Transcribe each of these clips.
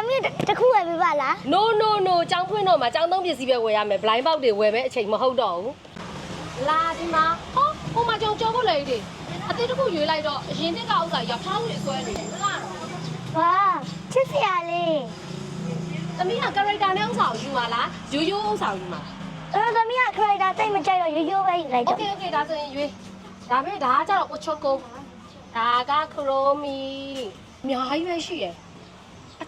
သမီးတစ်ခုဝယ်ပေးပါလား no no no ကြောင်းဖွင့်တော့မှာကြောင်းသုံးပစ္စည်းပဲဝယ်ရမယ် blind box တွေဝယ်မယ်အချိန်မဟုတ်တော့ဘူးလာဒီမှာဟောဟိုမှာကြောင်ကြောဖို့လေဒီအသေးတစ်ခုရွေးလိုက်တော့အရင်တစ်ကဥစ္စာရဖားဝင်အစွဲနေတယ်မလားဝါချစ်စရာလေးသမီးက character နဲ့ဥစ္စာကိုယူပါလားရိုးရိုးဥစ္စာကိုယူပါလား အဲ့တော့သမီးကခရိုက်တာတိတ်မကြိုက်တော့ရိုးရိုးပဲလိုက်တော့ okay okay ဒါဆိုရင်ရွေးဒါပေမဲ့ဒါကကြတော့ ochoco ဒါက chromi အများကြီးပဲရှိရယ်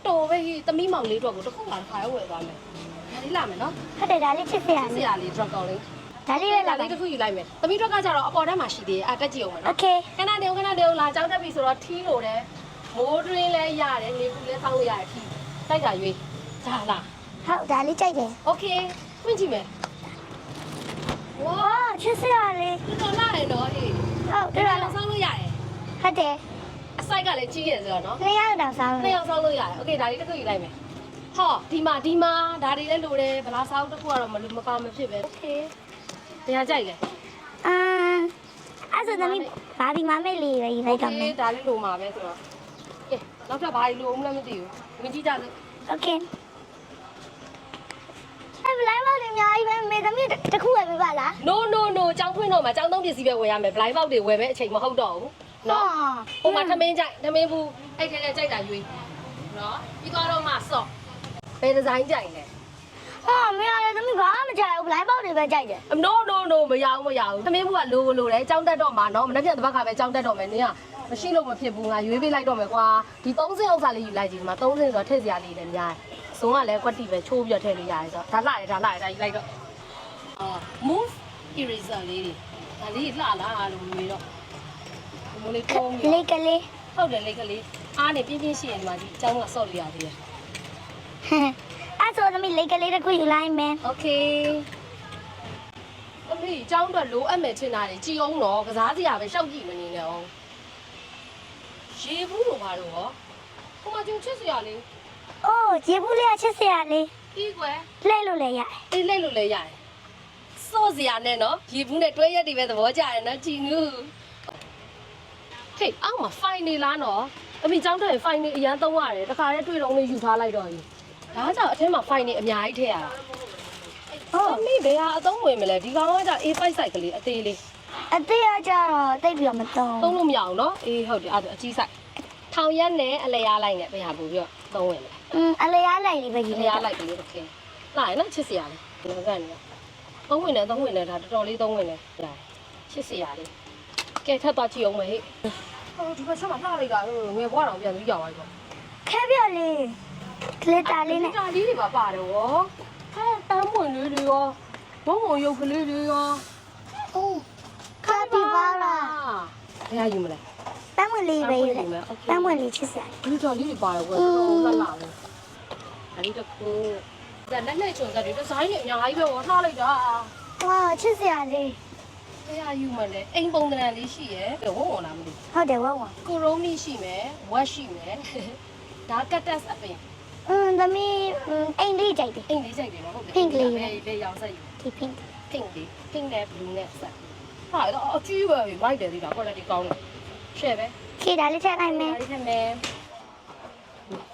တော်ပဲဟိသမီးမောင်လေးတို့ကိုတစ်ခုလာတစ်ခါရောက်ဝယ်သွားမယ်ဒါလေးလာမယ်နော်ဟုတ်တယ်ဒါလေးချစ်စရာဆလေးရာလေး drop ကောင်းလေးဒါလေးလည်းလာဒါပါ လေးတစ်ခုယူလိုက်မယ်သမီးတို့ကကြတော့အပေါ်ထဲမှာရှိသေးတယ်အာတက်ကြည့်အောင်မယ်နော် Okay ခဏနေဦးခဏနေဦးလာကြောက်တတ်ပြီဆိုတော့ထီးလို့တယ်မိုးတွင်းလဲရတယ်နေပူလဲစောင်းလို့ရတယ်ထီးတိုက်တာရွေးဂျာလာ ဟုတ်ဒါလေးကြိုက်တယ် Okay ဖွင့်ကြည့်မယ်ဝါ哇，去谁那里？တော်လာတယ်နော်ဟေးဟုတ်တယ်တော်လာလားစောင်းလို့ရတယ်好的， အစိုက်ကလည်းကြီးရယ်ဆိုတော့နော် နှစ်ယောက်တောင်စား နှစ် လို့ ယောက်စောင်းလို့ရတယ်โอเคဒါလေးတစ်ခုယူလိုက်မယ်ဟောဒီမှာဒီမှာဒါတွေလည်းလိုတယ်ဗလားစောင်းတစ်ခုကတော့မလို့မပါမဖြစ်ပဲโอเคတရားကြိုက်လဲ အာအဲ့ဆိုသမီးဘာဒီမမေးလေးပဲယူလိုက်တော့မယ် ဒါလေးလိုမှာပဲဆိုတော့ကဲနောက်ထပ်ဘာလို့လိုအောင်လဲမသိဘူးဝင်ကြည့်ကြစို့ โอเคအဲ့ဘလိုက်ပါလေအများကြီးပဲမေသမီးတစ်ခုဝယ်ပေးပါလား no no no ចောင်းဖွင့်တော့မှာចောင်းသုံးပစ္စည်းပဲဝယ်ရမယ် blind box တွေဝယ်ပဲအချိန်မဟုတ်တော့ဘူး နော်ဟိုမှာထမင်းကြိုက်ထမင်းဘူးအဲ့ထဲထဲကြိုက်တာရွေးနော်ပြီးသွားတော့မှဆော့ဘယ်ဒီဇိုင်းကြိုက်လဲဟာမရလေသမီးဘာမှမကြိုက်ဘူးဘလိုက်ပေါက်တွေပဲကြိုက်တယ် no no no မရဘူးမရဘူးထမင်းဘူးကလိုလိုတယ်ចောင်းတက်တော့မှာနော်မနေ့ပြန်တစ်ပတ်ခါပဲចောင်းတက်တော့မယ်နင်ကမရှိလို့မဖြစ်ဘူးငါရွေးပေးလိုက်တော့မယ်ကွာဒီ30ဥစ္စာလေးယူလိုက်ကြည့်ဒီမှာ30ဆိုတော့ထည့်စရာလေးလည်းများတယ်စုံကလည်းကွက်တီပဲချိုးပြီးတော့ထည့်လို့ရတယ်ဆိုတော့ဒါလှတယ်ဒါလှတယ်ဒါယူလိုက်တော့အာ move eraser လေးတွေဒါလေးလှလားလို့မေးတော့ မလေးပုံးပြီး လေးကလေး ဟုတ်တယ်လေကလေးအားနေပြင်းပြင်းရှိရင်ဒီမှာဒီအเจ้าကဆော့လို့ရသေးတယ် အဲ့ဆိုသမီးလေးကလေးတစ်ခုယူလိုက်မယ် โอเคအမေအเจ้าအတွက်လိုအပ်မယ်ထင်တာလေကြည်အောင်တော့ကစားစရာပဲရှောက်ကြည့်မနေနဲ့အောင်ရေဘူးလို့ပါတော့ဟောဟိုမှာကျုံချစ်စရာလေး အိုးရေဘူးလေးကချစ်စရာလေး ပြီးကွယ် လှဲ့လို့လည်းရတယ် အေးလိုက်လို့လည်းရတယ်စော့စရာနဲ့နော်ရေဘူးနဲ့တွဲရက်တွေပဲသဘောကျတယ်နော်ကြည်နူး ဟေ့အောက်မှာဖိုင်နေလားနော်အမေကြောင်းတက်ရင်ဖိုင်နေအရန်သုံးရတယ်တခါတည်းတွေ့တော့လေးယူထားလိုက်တော့ကြီးဒါကြောင့်အထက်မှာဖိုင်နေအများကြီးထည့်ရတာဟုတ်မိဘယ်ဟာအသုံးဝင်မလဲဒီကောင်ကကြာ A5 ဆိုင်ကလေးအသေးလေးအသေးကကြတော့တိတ်ပြီးတော့မသုံးသုံးလို့မရအောင်နော်အေးဟုတ်တယ်အဲ့ဒါအကြီးဆိုင်ထောင်ရက်နဲ့အလျားလိုက်နဲ့ဘယ်ဟာပို့ပြီးတော့သုံးဝင်မလဲอืมအလျားလိုက်လေးပဲကြီးအလျားလိုက်ကလေးတစ်ခဲလာရနော်ချစ်စရာလေးဘယ်ကနေလဲသုံးဝင်တယ်သုံးဝင်တယ်ဒါတော်တော်လေးသုံးဝင်တယ်လာချစ်စရာလေးကဲထပ်သွားကြည့်အောင်မယ်ဟဲ့ ဟိုဒီဘက်ရှော့မှာလှလိုက်တာငယ်ဘွားတော်ပြန်ပြီးရောက်သွားပြီပေါ့ခဲပြလေးကလစ်တာလေးနဲ့တာလေးတွေပါပါတယ်ဟောဟဲ့တမ်းမွန်လေးတွေရောဘုံဘုံရုပ်ကလေးတွေရောဟိုကာပီဘာရာဘယ်ရယူမလဲပန်းဝင်လေးပဲယူလိုက်ပန်းဝင်လေးချစ်စရာဒီတော်လေးတွေပါတယ်ကွာတော်တော်လှလှပဲအရင်တခုဒါလက်နဲ့ချုံစက်တွေဒီဇိုင်းတွေအများကြီးပဲဟောလှလိုက်တာဝါချစ်စရာလေး ဘယ်ဟာယူမလဲအိမ်ပုံသဏ္ဍာန်လေးရှိရယ်ဝုံဝုံလားမသိဟုတ်တယ်ဝဝကိုရိုမီရှိမယ်ဝက်ရှိမယ်ဒါကတ်တက်စ်အပင်อืมသမီးအိမ်လေးကြိုက်တယ်အိမ်လေးကြိုက်တယ်နော်ဟုတ်တယ် Pink လေးပဲပဲပဲရောင်ဆက်ယူဒီ pink pink လေး pink နဲ့ blue နဲ့ဆက်ဟာတော့အကြီးပဲမိုက်တယ်ဒီက quality ကောင်းတယ်ရှယ်ပဲခေဒါလေးထည့်လိုက်မယ်ဒါလေးထည့်မယ်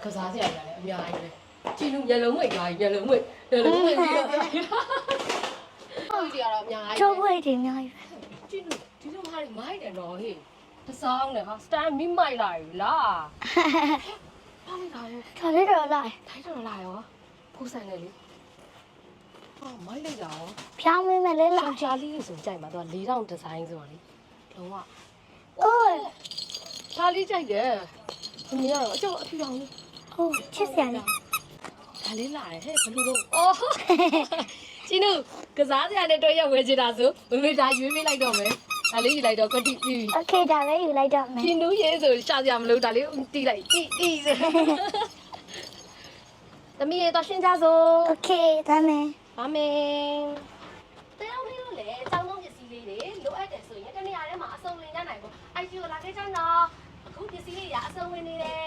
ကစားစရာရတယ်အများကြီးပဲကြည့်လို့မျက်လုံးမိတ်သွားပြီမျက်လုံးမိတ်မျက်လုံးမိတ်ပြီးတော့ ဟုတ်ဒီကတော့အများကြီးချိုးပွေးတွေအများကြီးပဲကြည့်လို့ဒီလိုဟာတွေမိုက်တယ်တော့ဟေ့တစောင်းနဲ့ဟာစတန်မိမိုက်လာပြီလားဘာလဲဒါရောဒါလေးတော့လိုက်ထိုက်တော်လာရောဖူးဆိုင်လေလေဟာမိုက်လိုက်တာရောဖြောင်းမင်းမယ်လေးလာယောက်ျားလေးဆိုကြိုက်မှာသူက၄တောင်ဒီဇိုင်းဆိုတော့လေလုံးဝအိုးဒါလေးကြိုက်တယ်ဒီနေ့ကတော့အကျော်အဖြူတောင်လေးဟိုချစ်စရာလေးဒါလေးလာတယ်ဟဲ့ဘလူတော့အော် ကျင်းတို့ကစားစရာနဲ့တွေ့ရဝဲချင်တာဆိုမမေဒါရွေးပေးလိုက်တော့မယ်ဒါလေးယူလိုက်တော့ကတိပြီ โอเคဒါပဲယူလိုက်တော့မယ် ကျင်းတို့ရဲဆိုရှာစရာမလိုဒါလေးတီးလိုက်အီအီစေသမီးရတော့ရှင်းကြစို့ โอเคဒါမယ် ပါမယ်တဲအောင်လေးလို့လေအကြောင်းဆုံးပစ္စည်းလေးတွေလိုအပ်တယ်ဆိုရင်တနေရာထဲမှာအစုံလင်ရနိုင်ဖို့ IQ လာခဲ့ကြတော့အခုပစ္စည်းလေးရအစုံဝင်နေတယ်